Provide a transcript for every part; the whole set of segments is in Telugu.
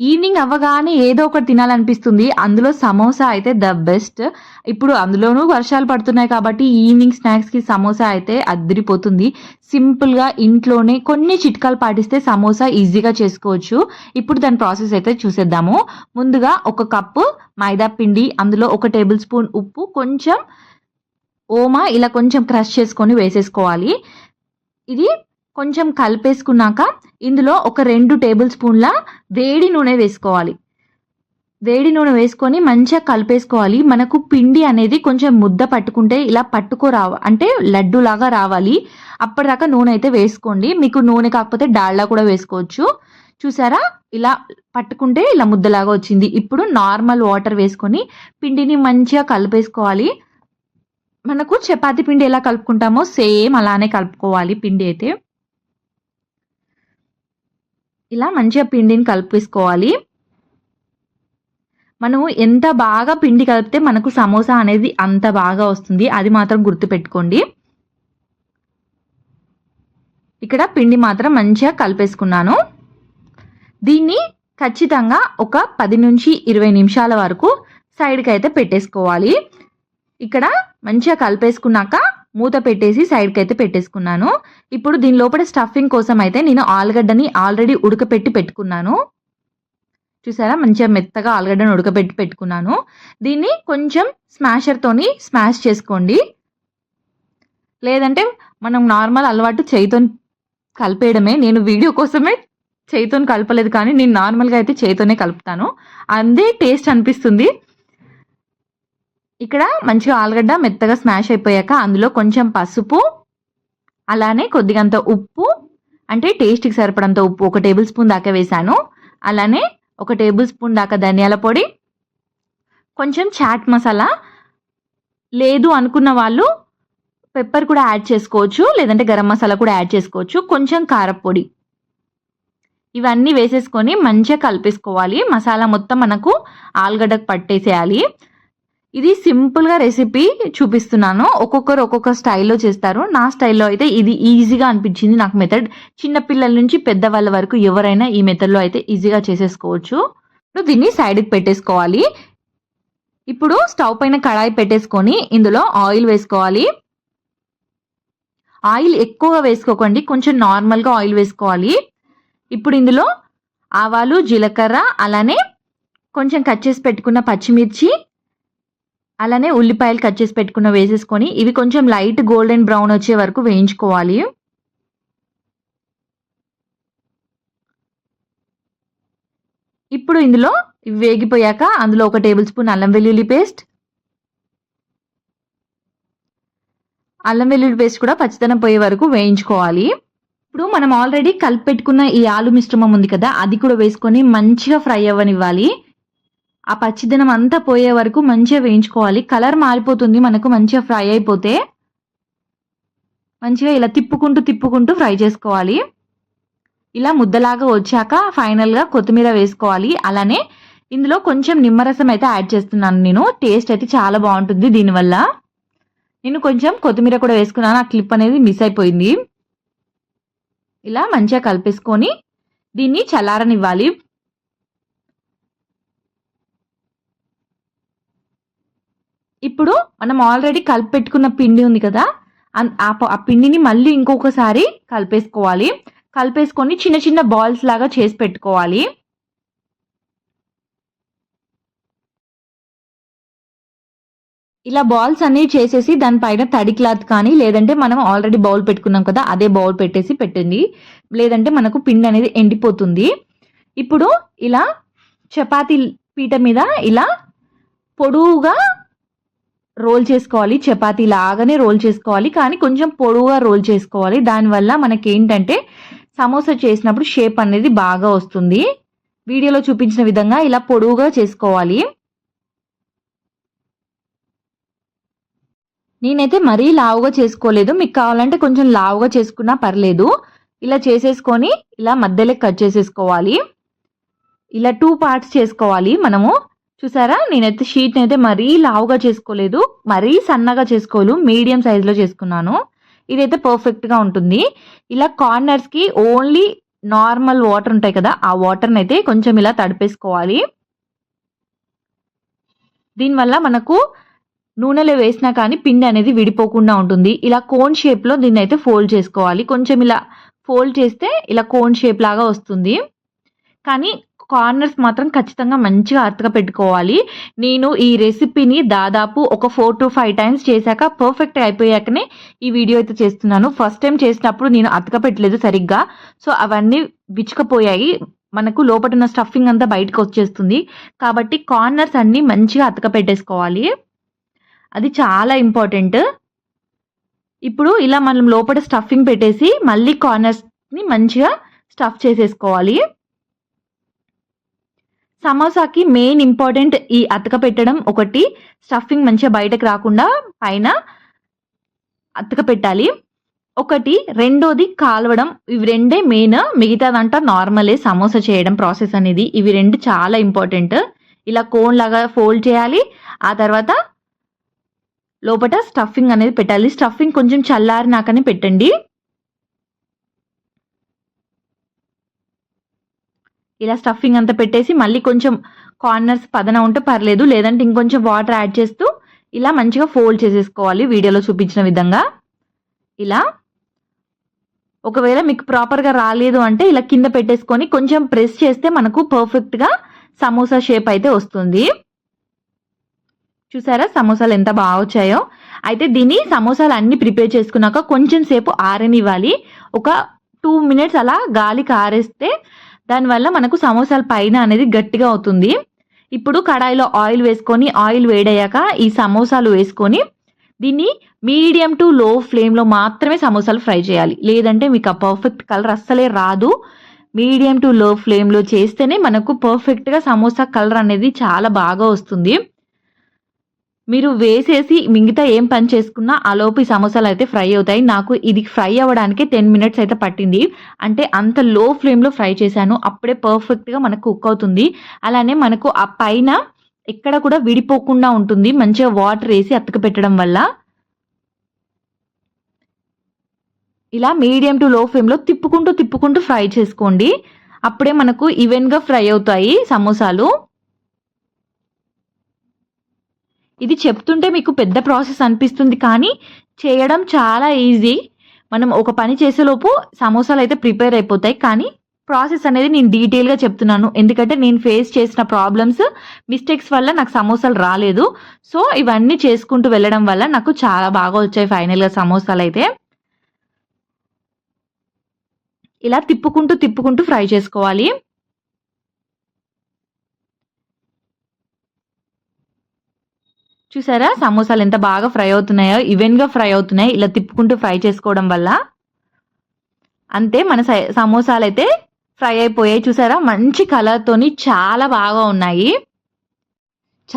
ఈవినింగ్ అవ్వగానే ఏదో ఒకటి తినాలనిపిస్తుంది. అందులో సమోసా అయితే ద బెస్ట్. ఇప్పుడు అందులోనూ వర్షాలు పడుతున్నాయి కాబట్టి ఈవినింగ్ స్నాక్స్కి సమోసా అయితే అద్దరిపోతుంది సింపుల్గా ఇంట్లోనే కొన్ని చిట్కాలు పాటిస్తే సమోసా ఈజీగా చేసుకోవచ్చు. ఇప్పుడు దాని ప్రాసెస్ అయితే చూసేద్దాము. ముందుగా ఒక కప్పు మైదా పిండి అందులో ఒక టేబుల్ స్పూన్ ఉప్పు కొంచెం ఓమా ఇలా కొంచెం క్రష్ చేసుకొని వేసేసుకోవాలి. ఇది కొంచెం కలిపేసుకున్నాక ఇందులో ఒక రెండు టేబుల్ స్పూన్ల వేడి నూనె వేసుకోవాలి. వేడి నూనె వేసుకొని మంచిగా కలిపేసుకోవాలి. మనకు పిండి అనేది కొంచెం ముద్ద పట్టుకుంటే ఇలా పట్టుకోరావ అంటే లడ్డు లాగా రావాలి. అప్పటిదాకా నూనె అయితే వేసుకోండి. మీకు నూనె కాకపోతే డాల్డా కూడా వేసుకోవచ్చు. చూసారా? ఇలా పట్టుకుంటే ఇలా ముద్దలాగా వచ్చింది. ఇప్పుడు నార్మల్ వాటర్ వేసుకొని పిండిని మంచిగా కలిపేసుకోవాలి. మనకు చపాతి పిండి ఎలా కలుపుకుంటామో సేమ్ అలానే కలుపుకోవాలి పిండి అయితే. ఇలా మంచిగా పిండిని కలిపేసుకోవాలి. మనము ఎంత బాగా పిండి కలిపితే మనకు సమోసా అనేది అంత బాగా వస్తుంది. అది మాత్రం గుర్తుపెట్టుకోండి. ఇక్కడ పిండి మాత్రం మంచిగా కలిపేసుకున్నాను. దీన్ని ఖచ్చితంగా ఒక పది నుంచి ఇరవై నిమిషాల వరకు సైడ్కి అయితే పెట్టేసుకోవాలి. ఇక్కడ మంచిగా కలిపేసుకున్నాక మూత పెట్టేసి సైడ్కి అయితే పెట్టేసుకున్నాను. ఇప్పుడు దీని లోపల స్టఫింగ్ కోసం అయితే నేను ఆలుగడ్డని ఆల్రెడీ ఉడకపెట్టి పెట్టుకున్నాను. చూసారా? మంచిగా మెత్తగా ఆలుగడ్డను ఉడకబెట్టి పెట్టుకున్నాను. దీన్ని కొంచెం స్మాషర్తోని స్మాష్ చేసుకోండి. లేదంటే మనం నార్మల్ అలవాటు చేయితో కలిపేయడమే. నేను వీడియో కోసమే చేయితో కలపలేదు కానీ నేను నార్మల్గా అయితే చేయితోనే కలుపుతాను. అందే టేస్ట్ అనిపిస్తుంది. ఇక్కడ మంచిగా ఆలుగడ్డ మెత్తగా స్మాష్ అయిపోయాక అందులో కొంచెం పసుపు అలానే కొద్దిగంత ఉప్పు అంటే టేస్ట్కి సరిపడంత ఉప్పు. ఒక టేబుల్ స్పూన్ దాకా వేశాను. అలానే ఒక టేబుల్ స్పూన్ దాకా ధనియాల పొడి కొంచెం చాట్ మసాలా. లేదు అనుకున్న వాళ్ళు పెప్పర్ కూడా యాడ్ చేసుకోవచ్చు లేదంటే గరం మసాలా కూడా యాడ్ చేసుకోవచ్చు. కొంచెం కారపొడి ఇవన్నీ వేసేసుకొని మంచిగా కలిపేసుకోవాలి. మసాలా మొత్తం మనకు ఆలుగడ్డకు పట్టేసేయాలి. ఇది సింపుల్గా రెసిపీ చూపిస్తున్నాను. ఒక్కొక్కరు ఒక్కొక్క స్టైల్లో చేస్తారు. నా స్టైల్లో అయితే ఇది ఈజీగా అనిపించింది నాకు మెథడ్ చిన్నపిల్లల నుంచి పెద్దవాళ్ళ వరకు ఎవరైనా ఈ మెథడ్లో అయితే ఈజీగా చేసేసుకోవచ్చు. దీన్ని సైడ్కి పెట్టేసుకోవాలి. ఇప్పుడు స్టవ్ పైన కడాయి పెట్టేసుకొని ఇందులో ఆయిల్ వేసుకోవాలి. ఆయిల్ ఎక్కువగా వేసుకోకండి. కొంచెం నార్మల్గా ఆయిల్ వేసుకోవాలి. ఇప్పుడు ఇందులో ఆవాలు జీలకర్ర అలానే కొంచెం కట్ చేసి పెట్టుకున్న పచ్చిమిర్చి అలానే ఉల్లిపాయలు కట్ చేసి పెట్టుకున్న వేసేసుకొని ఇవి కొంచెం లైట్ గోల్డెన్ బ్రౌన్ వచ్చే వరకు వేయించుకోవాలి. ఇప్పుడు ఇందులో ఇవి వేగిపోయాక అందులో ఒక టేబుల్ స్పూన్ అల్లం వెల్లుల్లి పేస్ట్ అల్లం వెల్లుల్లి పేస్ట్ కూడా పచ్చిదనం పోయే వరకు వేయించుకోవాలి. ఇప్పుడు మనం ఆల్రెడీ కలిపి పెట్టుకున్న ఈ ఆలు మిశ్రమం ఉంది కదా అది కూడా వేసుకొని మంచిగా ఫ్రై అవ్వనివ్వాలి. ఆ పచ్చిదనం అంతా పోయే వరకు మంచిగా వేయించుకోవాలి. కలర్ మారిపోతుంది మనకు మంచిగా ఫ్రై అయిపోతే. మంచిగా ఇలా తిప్పుకుంటూ తిప్పుకుంటూ ఫ్రై చేసుకోవాలి. ఇలా ముద్దలాగా వచ్చాక ఫైనల్గా కొత్తిమీర వేసుకోవాలి. అలానే ఇందులో కొంచెం నిమ్మరసం అయితే యాడ్ చేస్తున్నాను నేను. టేస్ట్ అయితే చాలా బాగుంటుంది దీనివల్ల. నేను కొంచెం కొత్తిమీర కూడా వేసుకున్నాను. ఆ క్లిప్ అనేది మిస్ అయిపోయింది. ఇలా మంచిగా కలిపేసుకొని దీన్ని చల్లారనివ్వాలి. ఇప్పుడు మనం ఆల్రెడీ కలిపి పెట్టుకున్న పిండి ఉంది కదా ఆ పిండిని మళ్ళీ ఇంకొకసారి కలిపేసుకోవాలి. కలిపేసుకొని చిన్న చిన్న బాల్స్ లాగా చేసి పెట్టుకోవాలి. ఇలా బాల్స్ అన్ని చేసేసి దానిపైన తడి క్లాత్ కానీ లేదంటే మనం ఆల్రెడీ బౌల్ పెట్టుకున్నాం కదా అదే బౌల్ పెట్టేసి పెట్టింది లేదంటే మనకు పిండి అనేది ఎండిపోతుంది. ఇప్పుడు ఇలా చపాతీ పీట మీద ఇలా పొడువుగా రోల్ చేసుకోవాలి చపాతీ లాగానే రోల్ చేసుకోవాలి కానీ కొంచెం పొడవుగా రోల్ చేసుకోవాలి. దానివల్ల మనకి ఏంటంటే సమోసా చేసినప్పుడు షేప్ అనేది బాగా వస్తుంది. వీడియోలో చూపించిన విధంగా ఇలా పొడవుగా చేసుకోవాలి. నేనైతే మరీ లావుగా చేసుకోలేదు. మీకు కావాలంటే కొంచెం లావుగా చేసుకున్నా పర్లేదు. ఇలా చేసేసుకొని ఇలా మధ్యలో కట్ చేసేసుకోవాలి. ఇలా టూ పార్ట్స్ చేసుకోవాలి మనము. చూసారా? నేనైతే షీట్ని అయితే మరీ లావుగా చేసుకోలేదు. మరీ సన్నగా చేసుకోలేదు. మీడియం సైజులో చేసుకున్నాను. ఇదైతే పర్ఫెక్ట్గా ఉంటుంది. ఇలా కార్నర్స్కి ఓన్లీ నార్మల్ వాటర్ ఉంటాయి కదా ఆ వాటర్ని అయితే కొంచెం ఇలా తడిపేసుకోవాలి. దీనివల్ల మనకు నూనెలో వేసినా కానీ పిండి అనేది విడిపోకుండా ఉంటుంది. ఇలా కోన్ షేప్లో దీన్ని అయితే ఫోల్డ్ చేసుకోవాలి. కొంచెం ఇలా ఫోల్డ్ చేస్తే ఇలా కోన్ షేప్ లాగా వస్తుంది. కానీ కార్నర్స్ మాత్రం ఖచ్చితంగా మంచిగా అతక పెట్టుకోవాలి. నేను ఈ రెసిపీని దాదాపు ఒక ఫోర్ టు ఫైవ్ టైమ్స్ చేశాక పర్ఫెక్ట్ అయిపోయాకనే ఈ వీడియో అయితే చేస్తున్నాను. ఫస్ట్ టైం చేసినప్పుడు నేను అతక పెట్టలేదు సరిగ్గా. సో అవన్నీ విచ్చుకపోయాయి. మనకు లోపల ఉన్న స్టఫింగ్ అంతా బయటకు వచ్చేస్తుంది. కాబట్టి కార్నర్స్ అన్నీ మంచిగా అతక పెట్టేసుకోవాలి. అది చాలా ఇంపార్టెంట్ ఇప్పుడు ఇలా మనం లోపల స్టఫింగ్ పెట్టేసి మళ్ళీ కార్నర్స్ని మంచిగా స్టఫ్ చేసేసుకోవాలి. సమోసాకి మెయిన్ ఇంపార్టెంట్ ఈ అతక పెట్టడం ఒకటి. స్టఫింగ్ మంచిగా బయటకు రాకుండా పైన అతక పెట్టాలి. ఒకటి రెండోది కాలవడం. ఇవి రెండే మెయిన్ మిగతాదంట నార్మలే సమోసా చేయడం ప్రాసెస్ అనేది. ఇవి రెండు చాలా ఇంపార్టెంట్ ఇలా కోన్ లాగా ఫోల్డ్ చేయాలి. ఆ తర్వాత లోపల స్టఫింగ్ అనేది పెట్టాలి. స్టఫింగ్ కొంచెం చల్లారినాకనే పెట్టండి. ఇలా స్టఫింగ్ అంతా పెట్టేసి మళ్ళీ కొంచెం కార్నర్స్ పదన ఉంటే పర్లేదు లేదంటే ఇంకొంచెం వాటర్ యాడ్ చేస్తూ ఇలా మంచిగా ఫోల్డ్ చేసేసుకోవాలి వీడియోలో చూపించిన విధంగా. ఇలా. ఒకవేళ మీకు ప్రాపర్గా రాలేదు అంటే ఇలా కింద పెట్టేసుకొని కొంచెం ప్రెస్ చేస్తే మనకు పర్ఫెక్ట్గా సమోసా షేప్ అయితే వస్తుంది. చూసారా సమోసాలు ఎంత బాగా వచ్చాయో? అయితే దీన్ని సమోసాలు అన్ని ప్రిపేర్ చేసుకున్నాక కొంచెం సేపు ఆరనివ్వాలి. ఒక టూ మినిట్స్ అలా గాలికి ఆరేస్తే దానివల్ల మనకు సమోసాల పైన అనేది గట్టిగా అవుతుంది. ఇప్పుడు కడాయిలో ఆయిల్ వేసుకొని ఆయిల్ వేడయ్యాక ఈ సమోసాలు వేసుకొని దీన్ని మీడియం టు లో ఫ్లేమ్లో మాత్రమే సమోసాలు ఫ్రై చేయాలి. లేదంటే మీకు ఆ పర్ఫెక్ట్ కలర్ అస్సలే రాదు. మీడియం టు లో ఫ్లేమ్లో చేస్తేనే మనకు పర్ఫెక్ట్గా సమోసా కలర్ అనేది చాలా బాగా వస్తుంది. మీరు వేసేసి మిగతా ఏం పని చేసుకున్నా ఆ ఈ సమోసాలు అయితే ఫ్రై అవుతాయి. నాకు ఇది ఫ్రై అవ్వడానికి టెన్ మినిట్స్ అయితే పట్టింది. అంటే అంత లో ఫ్లేమ్లో ఫ్రై చేశాను. అప్పుడే పర్ఫెక్ట్గా మనకు కుక్ అవుతుంది. అలానే మనకు ఆ పైన ఎక్కడ కూడా విడిపోకుండా ఉంటుంది. మంచిగా వాటర్ వేసి అతక పెట్టడం వల్ల. ఇలా మీడియం టు లో ఫ్లేమ్లో తిప్పుకుంటూ తిప్పుకుంటూ ఫ్రై చేసుకోండి. అప్పుడే మనకు ఈవెన్గా ఫ్రై అవుతాయి సమోసాలు. ఇది చెప్తుంటే మీకు పెద్ద ప్రాసెస్ అనిపిస్తుంది కానీ చేయడం చాలా ఈజీ. మనం ఒక పని చేసేలోపు సమోసాలు అయితే ప్రిపేర్ అయిపోతాయి కానీ ప్రాసెస్ అనేది నేను డీటెయిల్గా చెప్తున్నాను. ఎందుకంటే నేను ఫేస్ చేసిన ప్రాబ్లమ్స్ మిస్టేక్స్ వల్ల నాకు సమోసాలు రాలేదు. సో ఇవన్నీ చేసుకుంటూ వెళ్ళడం వల్ల నాకు చాలా బాగా వచ్చాయి ఫైనల్గా సమోసాలు అయితే. ఇలా తిప్పుకుంటూ తిప్పుకుంటూ ఫ్రై చేసుకోవాలి. చూసారా? సమోసాలు ఎంత బాగా ఫ్రై అవుతున్నాయో ఈవెన్గా ఫ్రై అవుతున్నాయి. ఇలా తిప్పుకుంటూ ఫ్రై చేసుకోవడం వల్ల. అంతే మన సమోసాలు అయితే ఫ్రై అయిపోయాయి. చూసారా? మంచి కలర్తోని చాలా బాగా ఉన్నాయి.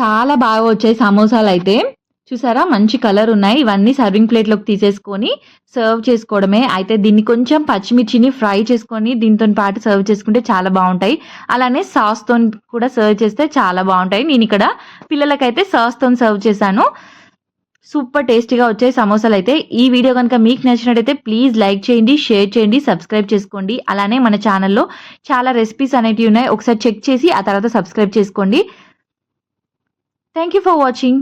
చాలా బాగా వచ్చాయి సమోసాలు అయితే చూసారా? మంచి కలర్ ఉన్నాయి. ఇవన్నీ సర్వింగ్ ప్లేట్లోకి తీసేసుకొని సర్వ్ చేసుకోవడమే. అయితే దీన్ని కొంచెం పచ్చిమిర్చిని ఫ్రై చేసుకొని దీంతో పాటు సర్వ్ చేసుకుంటే చాలా బాగుంటాయి. అలానే సాస్తో కూడా సర్వ్ చేస్తే చాలా బాగుంటాయి. నేను ఇక్కడ పిల్లలకైతే సాస్తో సర్వ్ చేశాను. సూపర్ టేస్టీగా వచ్చే సమోసాలు అయితే. ఈ వీడియో కనుక మీకు నచ్చినట్టయితే ప్లీజ్ లైక్ చేయండి షేర్ చేయండి సబ్స్క్రైబ్ చేసుకోండి. అలానే మన ఛానల్లో చాలా రెసిపీస్ అనేటివి ఉన్నాయి. ఒకసారి చెక్ చేసి ఆ తర్వాత సబ్స్క్రైబ్ చేసుకోండి. Thank you for watching